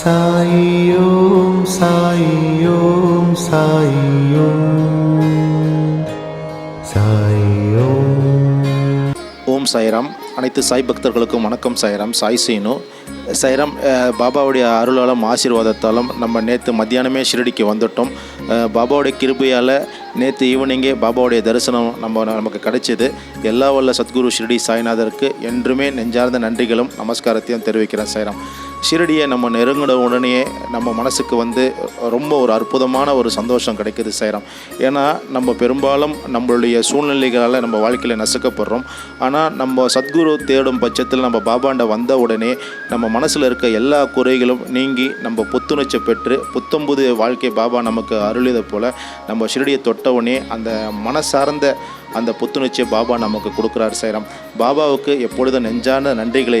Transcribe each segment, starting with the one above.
சாயி ஓம் சாயி ஓம் ஓம் சாய்ராம். அனைத்து சாய் பக்தர்களுக்கும் வணக்கம் சாய்ராம். சாய் சீனு. சைரம் பாபாவுடைய அருளாலும் ஆசீர்வாதத்தாலும் நம்ம நேற்று மத்தியானமே ஷிரடிக்கு வந்துட்டோம். பாபாவுடைய கிருபையால் நேற்று ஈவினிங்கே பாபாவுடைய தரிசனம் நம்ம நமக்கு கிடைச்சிது. எல்லா வல்ல சத்குரு ஷிரடி சாய்நாதருக்கு என்றுமே நெஞ்சார்ந்த நன்றிகளும் நமஸ்காரத்தையும் தெரிவிக்கிறேன் சைரம் ஷிரடியை நம்ம நெருங்கின உடனே நம்ம மனசுக்கு வந்து ரொம்ப ஒரு அற்புதமான ஒரு சந்தோஷம் கிடைக்குது செய்கிறோம் ஏன்னா நம்ம பெரும்பாலும் நம்மளுடைய சூழ்நிலைகளால் நம்ம வாழ்க்கையில் நசுக்கப்படுறோம். ஆனால் நம்ம சத்குரு தேடும் பட்சத்தில் நம்ம பாபாண்ட வந்த உடனே நம்ம மனசில் இருக்க எல்லா குறைகளும் நீங்கி நம்ம புத்துணர்ச்சி பெற்று புத்தம்புது வாழ்க்கை பாபா நமக்கு அருளியதை போல் நம்ம ஷிரடியை தொட்டவுடனே அந்த மனசார்ந்த அந்த புத்துணர்ச்சியை பாபா நமக்கு கொடுக்குறார் சேரம். பாபாவுக்கு எப்பொழுதும் நெஞ்சான நன்றிகளை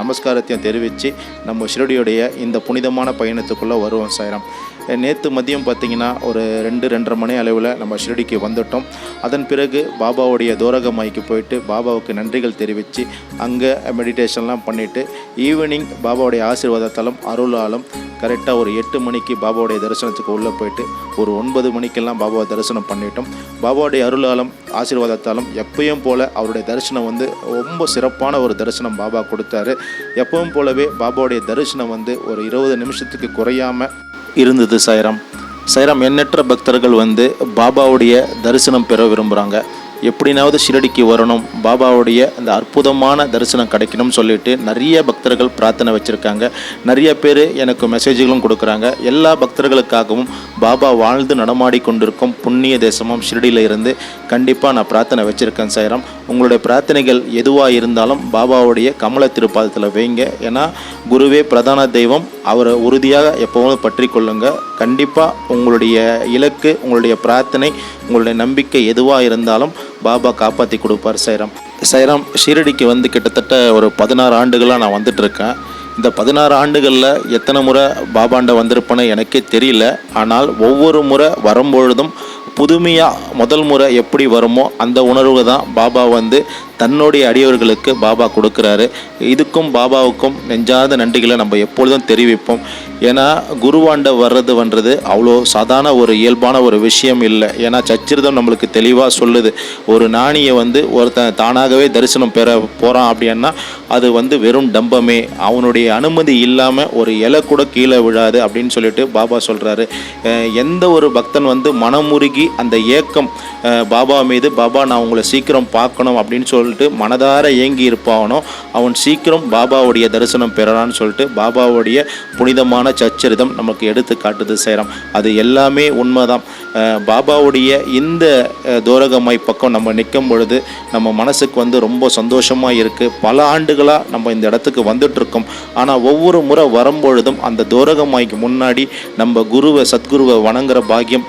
நமஸ்காரத்தையும் தெரிவித்து நம்ம ஷிரடியுடைய இந்த புனிதமான பயணத்துக்குள்ளே வருவோம் சாயிரம். நேற்று மதியம் பார்த்தீங்கன்னா ஒரு ரெண்டு ரெண்டரை மணி அளவில் நம்ம ஷிரடிக்கு வந்துட்டோம். அதன் பிறகு பாபாவுடைய தோரகமாய்க்கு போயிட்டு பாபாவுக்கு நன்றிகள் தெரிவித்து அங்கே மெடிடேஷன்லாம் பண்ணிவிட்டு ஈவினிங் பாபாவுடைய ஆசீர்வாதத்தாலும் அருளாலும் கரெக்டாக ஒரு எட்டு மணிக்கு பாபாவுடைய தரிசனத்துக்கு உள்ளே போயிட்டு ஒரு ஒன்பது மணிக்கெல்லாம் பாபாவை தரிசனம் பண்ணிட்டோம். பாபாவுடைய அருளாலும் ஆசீர்வாதத்தாலும் எப்பயும் போல் அவருடைய தரிசனம் வந்து ரொம்ப சிறப்பான ஒரு தரிசனம் பாபா கொடுத்தாரு. எப்பவும் போலவே பாபாவுடைய தரிசனம் வந்து ஒரு இருபது நிமிஷத்துக்கு குறையாமல் இருந்தது சைராம். சைராம் எண்ணற்ற பக்தர்கள் வந்து பாபாவுடைய தரிசனம் பெற விரும்புகிறாங்க எப்படினாவது ஷிரடிக்கு வரணும். பாபாவுடைய அந்த அற்புதமான தரிசனம் கிடைக்கணும்னு சொல்லிட்டு நிறைய பக்தர்கள் பிரார்த்தனை வச்சுருக்காங்க. நிறைய பேர் எனக்கு மெசேஜ்களும் கொடுக்குறாங்க. எல்லா பக்தர்களுக்காகவும் பாபா வாழ்ந்து நடமாடி கொண்டிருக்கும் புண்ணிய தேசமும் ஷிரடியில் இருந்து கண்டிப்பாக நான் பிரார்த்தனை வச்சுருக்கேன் சாய்ராம். உங்களுடைய பிரார்த்தனைகள் எதுவாக இருந்தாலும் பாபாவுடைய கமல திருப்பாதத்தில் வைங்க. ஏன்னா குருவே பிரதான தெய்வம். அவரை உறுதியாக எப்போவும் பற்றி கொள்ளுங்க. கண்டிப்பாக உங்களுடைய இலக்கு உங்களுடைய பிரார்த்தனை உங்களுடைய நம்பிக்கை எதுவாக இருந்தாலும் பாபா காப்பாற்றி கொடுப்பார் சைராம் சைராம் ஷீரடிக்கு வந்து கிட்டத்தட்ட ஒரு பதினாறு ஆண்டுகளாக நான் வந்துட்டுருக்கேன் இந்த பதினாறு ஆண்டுகளில் எத்தனை முறை பாபாண்ட வந்திருப்பேன்னு எனக்கே தெரியல. ஆனால் ஒவ்வொரு முறை வரும்பொழுதும் புதுமையாக முதல் முறை எப்படி வருமோ அந்த உணர்வு தான் பாபா வந்து தன்னுடைய அடியவர்களுக்கு பாபா கொடுக்குறாரு. இதுக்கும் பாபாவுக்கும் நெஞ்சாத நன்றிகளை நம்ம எப்பொழுதும் தெரிவிப்போம். ஏன்னா குருவாண்ட வர்றது வன்றது அவ்வளோ சாதாரண ஒரு இயல்பான ஒரு விஷயம் இல்லை. ஏன்னா சச்சிரதம் நம்மளுக்கு தெளிவாக சொல்லுது. ஒரு நாணியை வந்து ஒருத்தன் தானாகவே தரிசனம் பெற போகிறான் அப்படின்னா அது வந்து வெறும் டம்பமே. அவனுடைய அனுமதி இல்லாமல் ஒரு இலை கூட கீழே விழாது அப்படின்னு சொல்லிட்டு பாபா சொல்கிறாரு எந்த ஒரு பக்தன் வந்து மனமுருகி அந்த ஏக்கம் பாபா மீது பாபா நான் உங்களை சீக்கிரம் பார்க்கணும் அப்படின்னு சொல்லிட்டு மனதார ஏங்கி இருப்பானோ அவன் சீக்கிரம் பாபாவுடைய தரிசனம் பெறலான்னு சொல்லிட்டு பாபாவுடைய புனிதமான சச்சரிதம் நமக்கு எடுத்து காட்டுது சேரம். அது எல்லாமே உண்மைதான். பாபாவுடைய இந்த தோரகமாய் பக்கம் நம்ம நிற்கும் பொழுது நம்ம மனசுக்கு வந்து ரொம்ப சந்தோஷமாக இருக்குது பல ஆண்டுகளாக நம்ம இந்த இடத்துக்கு வந்துட்டுருக்கோம். ஆனால் ஒவ்வொரு முறை வரும்பொழுதும் அந்த தோரகமாய்க்கு முன்னாடி நம்ம குருவை சத்குருவை வணங்குற பாக்கியம்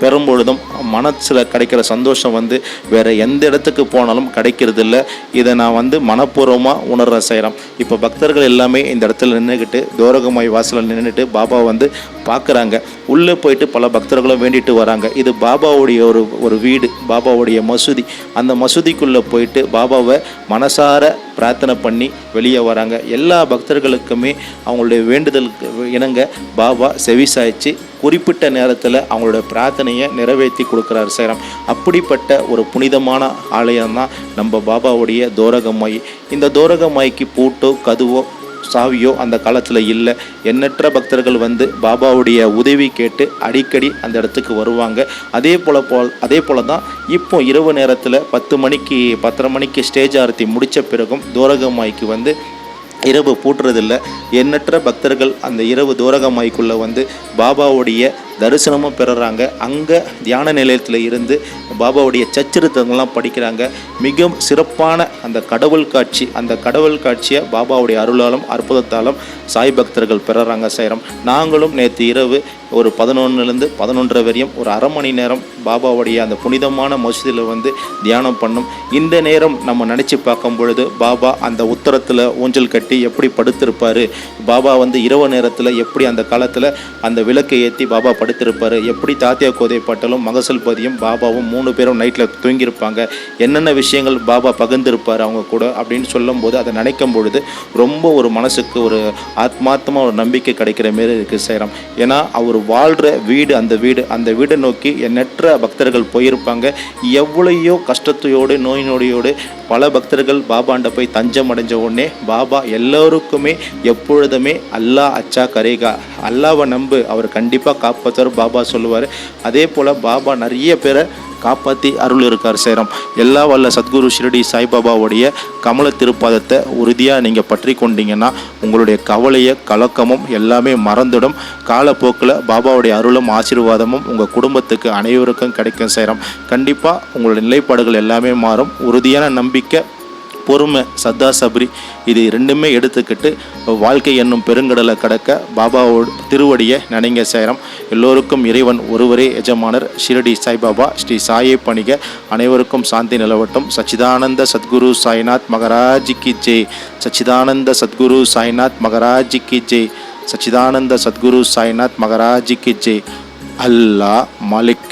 பெறும்பொழுதும் மனசில் கிடைக்கிற சந்தோஷம் வந்து வேறு எந்த இடத்துக்கு போனாலும் கிடைக்கிறது இல்லை இதை நான் வந்து மனப்பூர்வமாக உணர்ற செய்கிறேன் இப்போ பக்தர்கள் எல்லாமே இந்த இடத்துல நின்றுக்கிட்டு தோரகமாய் வாசலில் நின்றுட்டு பாபா வந்து பார்க்குறாங்க உள்ளே போயிட்டு பல பக்தர்களும் வேண்டிட்டு வராங்க. இது பாபாவுடைய ஒரு ஒரு வீடு பாபாவுடைய மசூதி. அந்த மசூதிக்குள்ளே போயிட்டு பாபாவை மனசார பிரார்த்தனை பண்ணி வெளியே வராங்க. எல்லா பக்தர்களுக்குமே அவங்களுடைய வேண்டுதலுக்கு இணங்க பாபா செவி சாய்ச்சி குறிப்பிட்ட நேரத்தில் அவங்களோட பிரார்த்தனையை நிறைவேற்றி கொடுக்குறாரு சேரம். அப்படிப்பட்ட ஒரு புனிதமான ஆலயம் தான் நம்ம பாபாவுடைய தோரகமாயி இந்த தோரகமாய்க்கு பூட்டோ கதுவோ சாவியோ அந்த காலத்தில் இல்லை. எண்ணற்ற பக்தர்கள் வந்து பாபாவுடைய உதவி கேட்டு அடிக்கடி அந்த இடத்துக்கு வருவாங்க. அதே போல் போல் அதே போல் தான் இப்போ இரவு நேரத்தில் பத்து மணிக்கு பத்தரை மணிக்கு ஸ்டேஜ் ஆரத்தி முடித்த பிறகும் தோரகமாய்க்கு வந்து இரவு பூட்டுறதில்ல. எண்ணற்ற பக்தர்கள் அந்த இரவு தூரகமாய்க்குள்ளே வந்து பாபாவுடைய தரிசனமும் பெறுறாங்க. அங்கே தியான நிலையத்தில் இருந்து பாபாவுடைய சச்சரித்தங்கள்லாம் படிக்கிறாங்க. மிக சிறப்பான அந்த கடவுள் காட்சி அந்த கடவுள் காட்சியை பாபாவுடைய அருளாலும் அற்புதத்தாலும் சாய் பக்தர்கள் பெறுறாங்க சேரம் நாங்களும் நேற்று இரவு ஒரு பதினொன்றுலேருந்து பதினொன்றரை வரையும் ஒரு அரை மணி நேரம் பாபாவுடைய அந்த புனிதமான மசூதியில் வந்து தியானம் பண்ணும். இந்த நேரம் நம்ம நினச்சி பார்க்கும் பொழுது பாபா அந்த உத்தரத்தில் ஊஞ்சல் கட்டி எப்படி படுத்திருப்பார்? பாபா வந்து இரவு நேரத்தில் எப்படி அந்த காலத்தில் அந்த விளக்கை ஏற்றி பாபா படுத்திருப்பார்? எப்படி தாத்தியா கோதை பாட்டலும் மகசூல் பதியும் பாபாவும் மூணு பேரும் நைட்டில் தூங்கியிருப்பாங்க? என்னென்ன விஷயங்கள் பாபா பகிர்ந்திருப்பார் அவங்க கூட? அப்படின்னு சொல்லும்போது அதை நினைக்கும் பொழுது ரொம்ப ஒரு மனசுக்கு ஒரு ஆத்மார்த்தமாக ஒரு நம்பிக்கை கிடைக்கிற மாரி இருக்குது சேரம். ஏன்னா அவர் வாழ்கிற வீடு அந்த வீடு அந்த வீடை நோக்கி எண்ணற்ற பக்தர்கள் போயிருப்பாங்க. எவ்வளையோ கஷ்டத்தையோடு நோய் நொடியோடு பல பக்தர்கள் பாபாண்ட போய் தஞ்சம் அடைஞ்ச உடனே பாபா எல்லோருக்குமே எப்பொழுதுமே அல்லாஹ் அச்சா கரேகா அல்லாவை நம்பு அவர் கண்டிப்பாக காப்பாற்றுவார் பாபா சொல்லுவார். அதே போல் பாபா நிறைய பேரை காப்பாற்றி அருள் இருக்கார் சேரம். எல்லா வல்ல சத்குரு ஷிரடி சாய்பாபாவுடைய கமல திருப்பாதத்தை உறுதியாக நீங்கள் பற்றி கொண்டீங்கன்னா உங்களுடைய கவலையை கலக்கமும் எல்லாமே மறந்துடும். காலப்போக்கில் பாபாவுடைய அருளும் ஆசீர்வாதமும் உங்கள் குடும்பத்துக்கு அனைவருக்கும் கிடைக்கும் சேரம். கண்டிப்பாக உங்களுடைய நிலைப்பாடுகள் எல்லாமே மாறும். உறுதியான நம்பிக்கை பொறுமை சத்தா சபரி இது ரெண்டுமே எடுத்துக்கிட்டு வாழ்க்கை என்னும் பெருங்கடலை கடக்க பாபாவோட திருவடியை நினைங்க சேரம். எல்லோருக்கும் இறைவன் ஒருவரே எஜமானர் ஷிரடி சாய்பாபா ஸ்ரீ சாயை பணிக. அனைவருக்கும் சாந்தி நிலவட்டும். சச்சிதானந்த சத்குரு சாய்நாத் மகராஜி கி ஜெய் சச்சிதானந்த சத்குரு சாய்நாத் மகராஜி கி ஜெய் சச்சிதானந்த சத்குரு சாய்நாத் மகராஜிக்கு ஜெய் அல்லாஹ் மாலிக்.